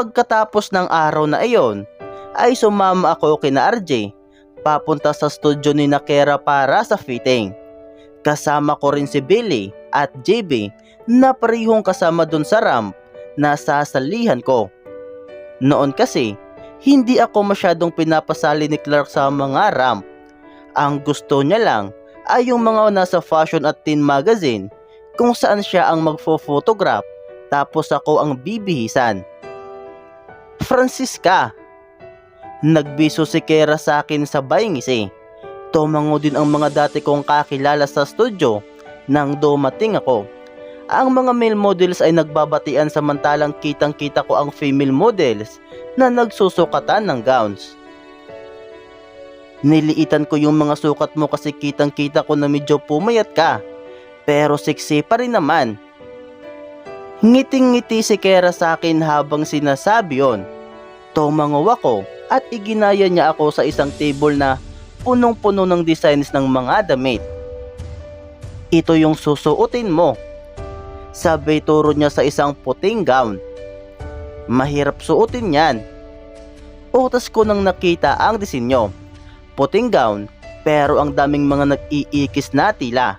Pagkatapos ng araw na iyon, ay sumama ako kina RJ papunta sa studio ni Nakera para sa fitting. Kasama ko rin si Billy at JB na parihong kasama dun sa ramp na sasalihan ko. Noon kasi, hindi ako masyadong pinapasali ni Clark sa mga ramp. Ang gusto niya lang ay yung mga nasa fashion at teen magazine kung saan siya ang magfo-photograph tapos ako ang bibihisan. Francisca, nagbiso si Kera sa akin sa ngisi. Tumango din ang mga dati kong kakilala sa studio nang dumating ako. Ang mga male models ay nagbabatian samantalang kitang kita ko ang female models na nagsusukatan ng gowns. Niliitan ko yung mga sukat mo kasi kitang kita ko na medyo pumayat ka. Pero sexy pa rin naman. Ngiting-ngiti si Kera sa akin habang sinasabi yon. Tumango ako at iginaya niya ako sa isang table na punong-puno ng designs ng mga damit. Ito yung susuotin mo. Sabay turo niya sa isang puting gown. Mahirap suotin yan. Utas ko nang nakita ang disenyo. Puting gown pero ang daming mga nag-iikis na tila.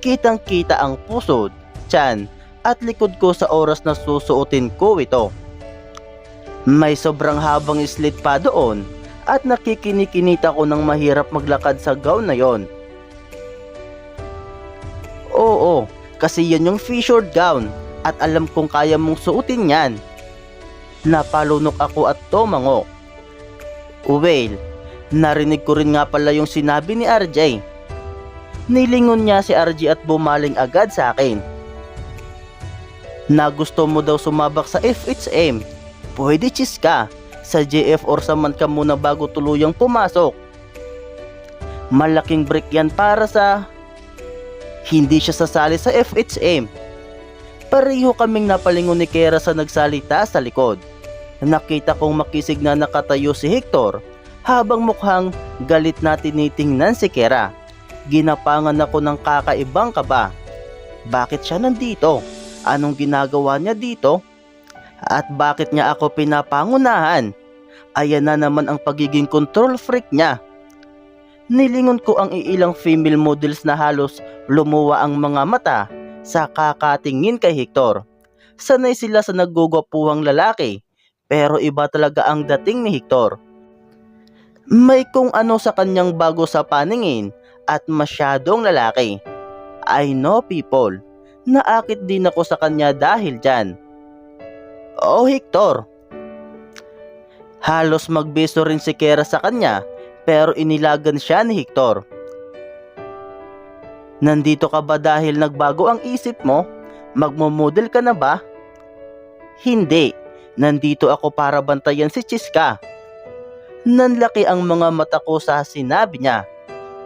Kitang kita ang pusod, tiyan at likod ko sa oras na susuotin ko ito. May sobrang habang slit pa doon at nakikinikinita ko ng mahirap maglakad sa gown na yon. Oo, kasi yan yung featured gown at alam kong kaya mong suotin yan. Napalunok ako at tumango. Well, narinig ko rin nga pala yung sinabi ni RJ. Nilingon niya si RJ at bumaling agad sa akin. Na gusto mo daw sumabak sa FHM. Pwede chis ka sa JF or sa man ka muna bago tuluyang pumasok. Malaking break yan para sa hindi siya sasali sa FHM. Pareho kaming napalingon ni Kera sa nagsalita sa likod. Nakita kong makisig na nakatayo si Hector habang mukhang galit na tinitingnan si Kera. Ginapangan ako ng kakaibang kaba. Bakit siya nandito? Anong ginagawa niya dito? At bakit niya ako pinapangunahan? Ayan na naman ang pagiging control freak niya. Nilingon ko ang iilang female models na halos lumuwa ang mga mata sa kakatingin kay Hector. Sanay sila sa naggugapuhang lalaki, pero iba talaga ang dating ni Hector. May kung ano sa kanyang bago sa paningin at masyadong lalaki. I know people, naakit din ako sa kanya dahil dyan. Oh Hector, Halos magbeso rin si Kera sa kanya pero inilagan siya ni Hector. Nandito ka ba dahil nagbago ang isip mo? Magmo-model ka na ba? Hindi. Nandito ako para bantayan si Chiska. Nanlaki ang mga mata ko sa sinabi niya.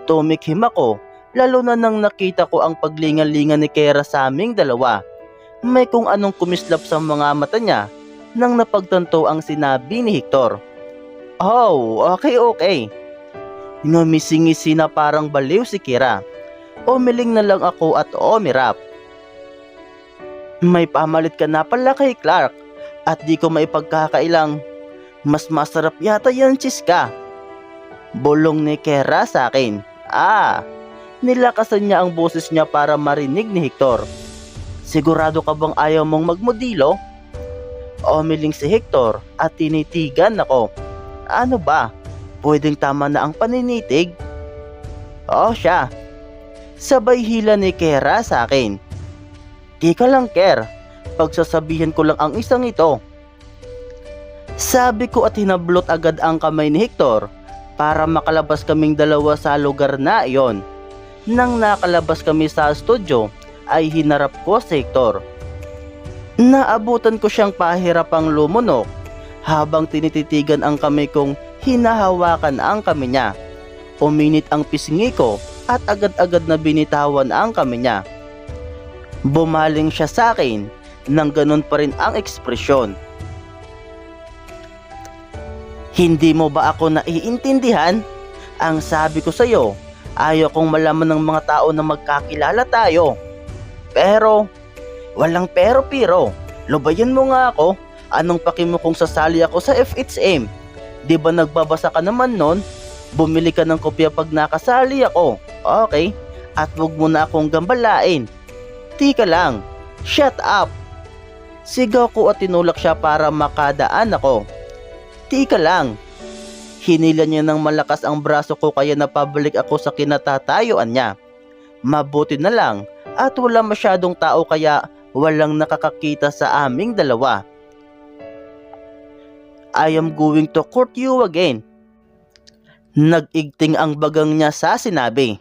Tumikhim ako, lalo na nang nakita ko ang paglingan-lingan ni Kera sa aming dalawa. May kung anong kumislap sa mga mata niya nang napagtanto ang sinabi ni Hector. Oh, okay okay. Ngumisingisi na parang baliw si Kira. Umiling na lang ako at umirap. May pamalit ka na pala kay Clark at di ko maipagkakailang mas masarap yata yan chiska. Bulong ni Kera sa akin. Ah, nilakasan niya ang boses niya para marinig ni Hector. Sigurado ka bang ayaw mong magmodilo? Umiling si Hector at tinitigan ako. Ano ba? Pwedeng tama na ang paninitig? Oo siya. Sabay hila ni Kera sa akin. Di ka lang Ker, pagsasabihan ko lang ang isang ito. Sabi ko at hinablot agad ang kamay ni Hector para makalabas kaming dalawa sa lugar na iyon. Nang nakalabas kami sa studio ay hinarap ko si Hector. Naabutan ko siyang pahirapang lumunok habang tinititigan ang kamay kong hinahawakan ang kamay niya. Uminit ang pisngi ko at agad-agad na binitawan ang kamay niya. Bumaling siya sa akin nang ganun pa rin ang ekspresyon. Hindi mo ba ako naiintindihan? Ang sabi ko sa iyo, ayaw kong malaman ng mga tao na magkakilala tayo. Pero Walang pero piro. Lubayan mo nga ako. Anong paki mo kung sasali ako sa FHM? Di ba nagbabasa ka naman nun? Bumili ka ng kopya pag nakasali ako. Okay. At wag mo na akong gambalain. Tika lang. Shut up. Sigaw ko at tinulak siya para makadaan ako. Tika lang. Hinila niya ng malakas ang braso ko kaya napabalik ako sa kinatatayuan niya. Mabuti na lang at wala masyadong tao kaya walang nakakakita sa aming dalawa. I am going to court you again. Nag-igting ang bagang niya sa sinabi.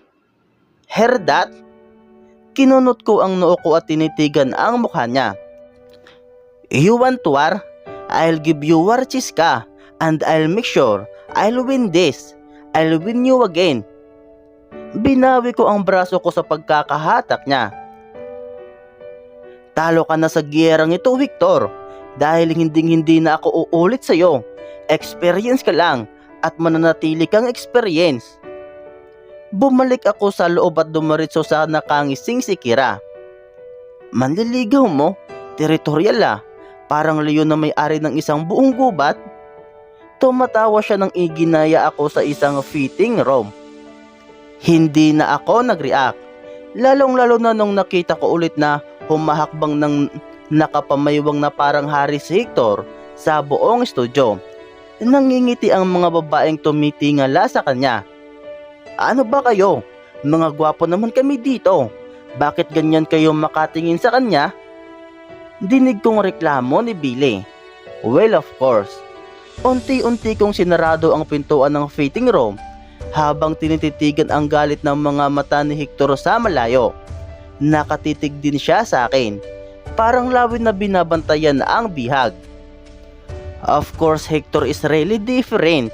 Hear that? Kinunot ko ang noo ko at tinitigan ang mukha niya. You want war? I'll give you war chiska and I'll make sure I'll win this. I'll win you again. Binawi ko ang braso ko sa pagkakahatak niya. Talo ka na sa giyerang ito, Victor. Dahil hinding-hindi na ako uulit sa'yo. Experience ka lang at mananatili kang experience. Bumalik ako sa loob at dumaritso sa nakangising si Kira. Manliligaw mo? Teritorial ah. Parang leon na may-ari ng isang buong gubat. Tumatawa siya nang iginaya ako sa isang fitting room. Hindi na ako nag-react. Lalong-lalo na nung nakita ko ulit na humahakbang ng nakapamaywang na parang hari si Hector sa buong estudyo. Nangingiti ang mga babaeng tumitingala sa kanya. Ano ba kayo? Mga gwapo naman kami dito. Bakit ganyan kayo makatingin sa kanya? Dinig kong reklamo ni Billy. Well, of course. Unti-unti kong sinarado ang pintuan ng fitting room habang tinititigan ang galit ng mga mata ni Hector sa malayo. Nakatitig din siya sa akin. Parang lawin na binabantayan ang bihag. Of course, Hector is really different.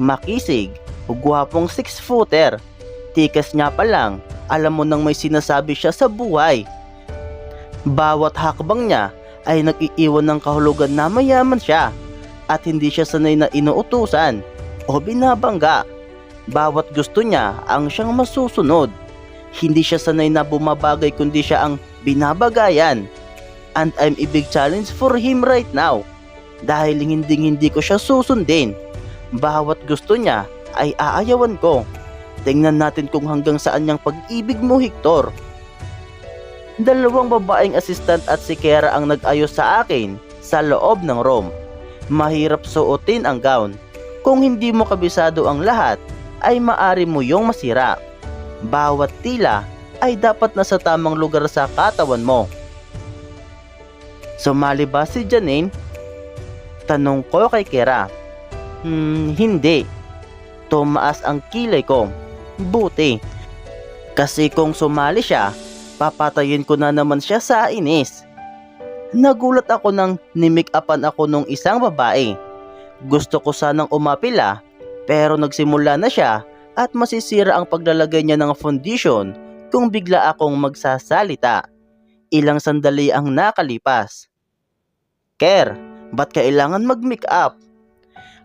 Makisig, gwapong six-footer. Tikas niya pa lang, alam mo nang may sinasabi siya sa buhay. Bawat hakbang niya ay nag-iiwan ng kahulugan na mayaman siya at hindi siya sanay na inuutusan o binabangga. Bawat gusto niya ang siyang masusunod. Hindi siya sanay na bumabagay kundi siya ang binabagayan. And I'm a big challenge for him right now. Dahil hindi hindi ko siya susundin. Bawat gusto niya ay aayawan ko. Tingnan natin kung hanggang saan niyang pag-ibig mo, Hector. Dalawang babaeng assistant at si Kera ang nag-ayos sa akin sa loob ng room. Mahirap suotin ang gown. Kung hindi mo kabisado ang lahat, ay maari mo yung masira. Bawat tila ay dapat nasa tamang lugar sa katawan mo. Sumali ba si Janine? Tanong ko kay Kera. Hmm, hindi. Tumaas ang kilay ko. Buti. Kasi kung sumali siya, papatayin ko na naman siya sa inis. Nagulat ako nang nimik-upan ako nung isang babae. Gusto ko sanang umapila, pero nagsimula na siya at masisira ang paglalagay niya ng foundation kung bigla akong magsasalita. Ilang sandali ang nakalipas. Ker, ba't kailangan mag-make up?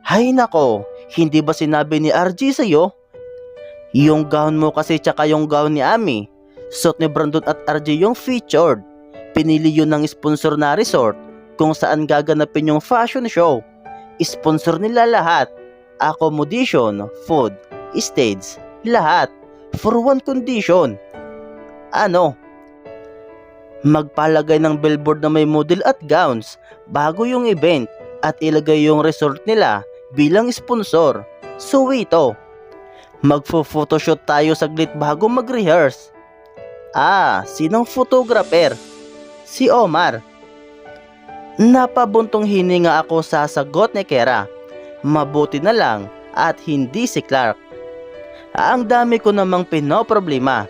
Hay nako, hindi ba sinabi ni RG sa'yo? Yung gown mo kasi tsaka yung gown ni Ami. Suot ni Brandon at RG yung featured. Pinili yun ng sponsor na resort kung saan gaganapin yung fashion show. Sponsor nila lahat. Accommodation, food, stage, lahat. For one condition. Ano? Magpalagay ng billboard na may model at gowns bago yung event at ilagay yung resort nila bilang sponsor. So ito, magfo-photoshoot tayo saglit bago mag-rehearse. Ah, sinong photographer? Si Omar. Napabuntong hininga ako sa sagot ni Kera. Mabuti na lang at hindi si Clark. Ang dami ko namang pinoproblema.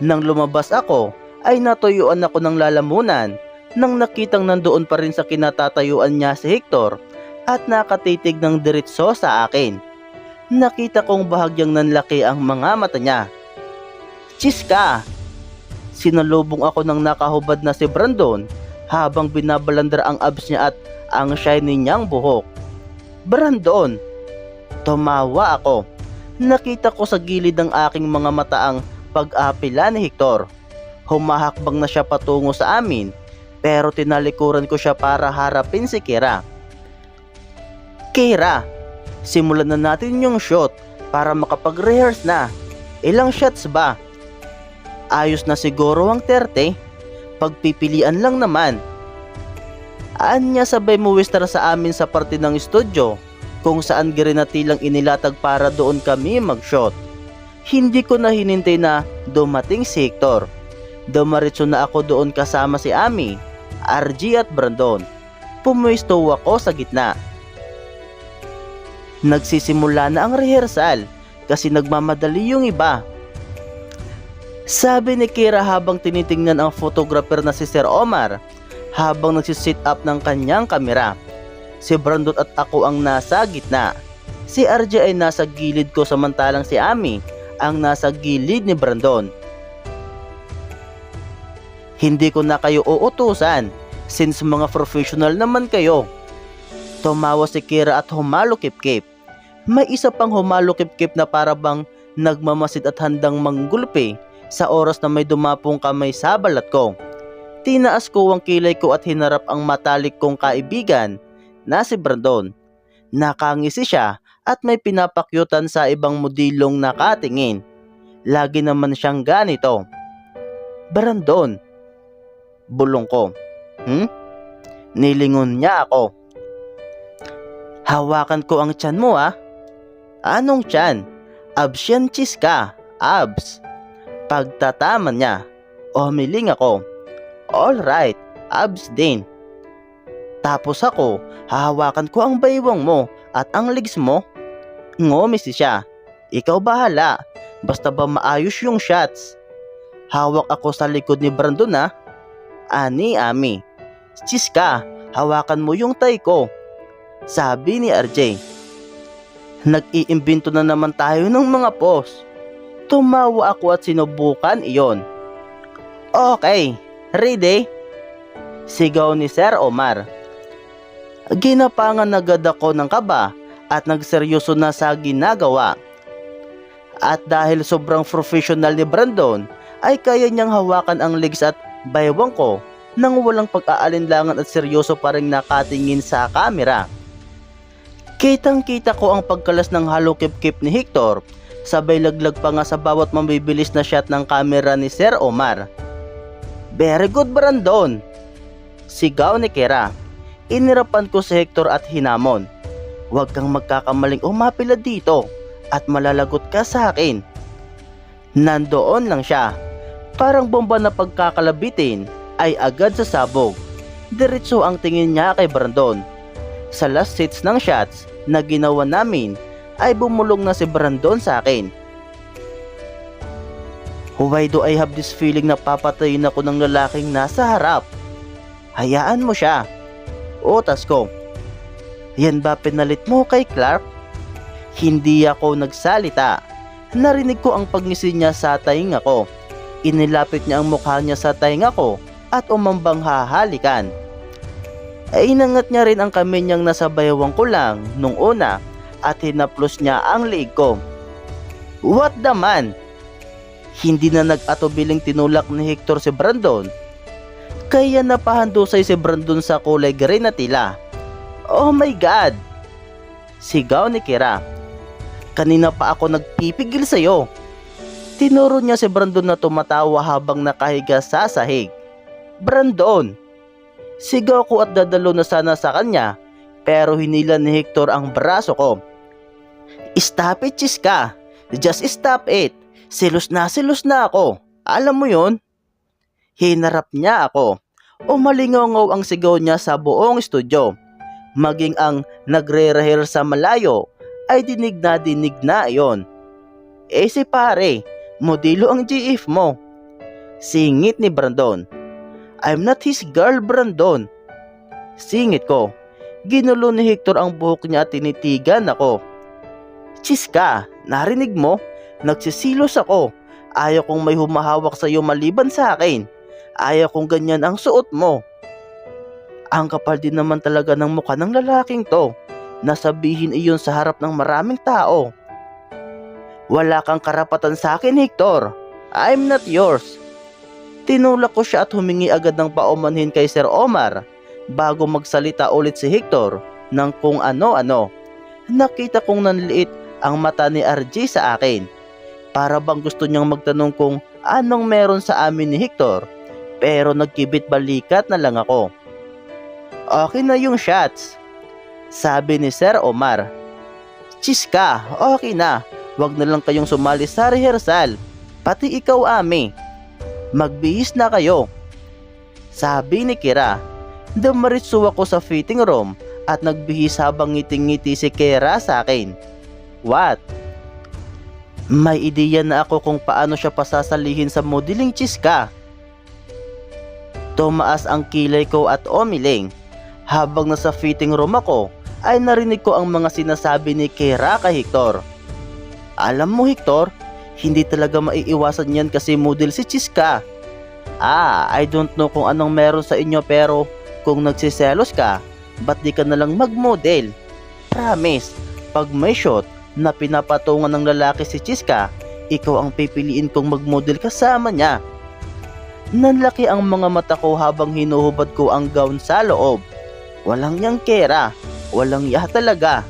Nang lumabas ako, ay natuyuan ako ng lalamunan nang nakitang nandoon pa rin sa kinatatayuan niya si Hector at nakatitig ng diretso sa akin. Nakita kong bahagyang nanlaki ang mga mata niya. Chiska! Sinalubong ako ng nakahubad na si Brandon habang binabalandra ang abs niya at ang shiny niyang buhok. Brandon! Tumawa ako. Nakita ko sa gilid ng aking mga mata ang pag-apila ni Hector. Humahakbang na siya patungo sa amin pero tinalikuran ko siya para harapin si Kira. Kira, simulan na natin yung shot para makapag-rehearse na. Ilang shots ba? Ayos na siguro ang 30. Pagpipilian lang naman. Anya sabay muwistar sa amin sa parte ng estudyo kung saan girinatilang inilatag para doon kami mag-shot. Hindi ko na hinintay na dumating si Hector. Dumaritso na ako doon kasama si Ami, RG at Brandon. Pumwesto ako sa gitna. Nagsisimula na ang rehearsal kasi nagmamadali yung iba. Sabi ni Kira habang tinitingnan ang photographer na si Sir Omar habang nagsisit up ng kanyang kamera. Si Brandon at ako ang nasa gitna. Si RJ ay nasa gilid ko samantalang si Ami ang nasa gilid ni Brandon. Hindi ko na kayo uutusan since mga professional naman kayo. Tumawa si Kira at humalukip-kip. May isa pang humalukip-kip na para bang nagmamasid at handang manggulpi sa oras na may dumapong kamay sa balat ko. Tinaas ko ang kilay ko at hinarap ang matalik kong kaibigan na si Brandon. Nakangisi siya at may pinapakyutan sa ibang modilong nakatingin. Lagi naman siyang ganito. Brandon. Bulong ko. Hmm? Nilingon niya ako. Hawakan ko ang tiyan mo ah. Anong tiyan? Abs yan ka. Abs. Pagtataman niya. Umiling ako. Alright, abs din. Tapos ako, hahawakan ko ang baywang mo at ang legs mo. Ngumisi siya. Ikaw bahala. Basta ba maayos yung shots. Hawak ako sa likod ni Brandon ha. Ani, Ami. Chiska, hawakan mo yung tay ko. Sabi ni RJ. Nag-iimbento na naman tayo ng mga pos. Tumawa ako at sinubukan iyon. Okay, ready? Sigaw ni Sir Omar. Ginapangan agad ako ng kaba at nagseryoso na sa ginagawa. At dahil sobrang professional ni Brandon, ay kaya niyang hawakan ang legs at baywang ko nang walang pag-aalinlangan at seryoso pa rin nakatingin sa kamera. Kitang kita ko ang pagkalas ng halo kip-kip ni Hector, sabay laglag pa nga sa bawat mabibilis na shot ng kamera ni Sir Omar. Very good Brandon! Sigaw ni Kera. Inirapan ko si Hector at hinamon. Huwag kang magkakamaling umapila dito at malalagot ka sa akin. Nandoon lang siya. Parang bomba na pagkakalabitin ay agad sa sabog. Diretso ang tingin niya kay Brandon. Sa last hits ng shots na ginawa namin ay bumulong na si Brandon sa akin. Why do I have this feeling na papatayin ako ng lalaking nasa harap? Hayaan mo siya. Utas ko. Yan ba pinalit mo kay Clark? Hindi ako nagsalita. Narinig ko ang pagngisi niya sa tainga ko. Inilapit niya ang mukha niya sa tainga ko at umambang hahalikan. Ay inangat niya rin ang kamay niyang nasa bayawang ko lang nung una at hinaplos niya ang liig ko. What the man? Hindi na nag-atubiling tinulak ni Hector si Brandon. Kaya napahandusay si Brandon sa kulay green na tila. Oh my God! Sigaw ni Kira. Kanina pa ako nagpipigil sa'yo. Tinuro niya si Brandon na tumatawa habang nakahiga sa sahig. Brandon! Sigaw ko at dadalo na sana sa kanya pero hinila ni Hector ang braso ko. Stop it, Chiska! Just stop it! Silos na silos na ako. Alam mo yon? Hinarap niya ako. Umalingaw ang sigaw niya sa buong estudyo. Maging ang nagre-rehear sa malayo ay dinig na dinig na iyon. Eh si pare, modelo ang GF mo. Singit ni Brandon. I'm not his girl, Brandon. Singit ko. Ginulo ni Hector ang buhok niya at tinitigan ako. Chiska, narinig mo? Nagsisilos ako. Ayaw kong may humahawak sa iyo maliban sa akin. Ayaw kong ganyan ang suot mo. Ang kapal din naman talaga ng mukha ng lalaking to. Nasabihin iyon sa harap ng maraming tao. Wala kang karapatan sa akin, Hector. I'm not yours. Tinulak ko siya at humingi agad ng paumanhin kay Sir Omar bago magsalita ulit si Hector ng kung ano-ano. Nakita kong nanliit ang mata ni RJ sa akin. Para bang gusto niyang magtanong kung anong meron sa amin ni Hector. Pero nagkibit balikat na lang ako. Okay na yung shots. Sabi ni Sir Omar. Chiska, okay na. Huwag na lang kayong sumali sa rehearsal. Pati ikaw, Ami. Magbihis na kayo. Sabi ni Kira. Dumaritso ako sa fitting room at nagbihis habang ngiting-ngiti si Kira sa akin. What? May ideya na ako kung paano siya pasasalihin sa modeling chiska. Tumaas ang kilay ko at umiling. Habang nasa fitting room ako, ay narinig ko ang mga sinasabi ni Kira kay Hector. Alam mo Hector, hindi talaga maiiwasan yan kasi model si Chiska. Ah, I don't know kung anong meron sa inyo pero kung nagsiselos ka, ba't di ka nalang mag-model? Promise, pag may shot na pinapatungan ng lalaki si Chiska, ikaw ang pipiliin kong mag-model kasama niya. Nanlaki ang mga mata ko habang hinuhubad ko ang gown sa loob. Walang yang kera, walang yah talaga.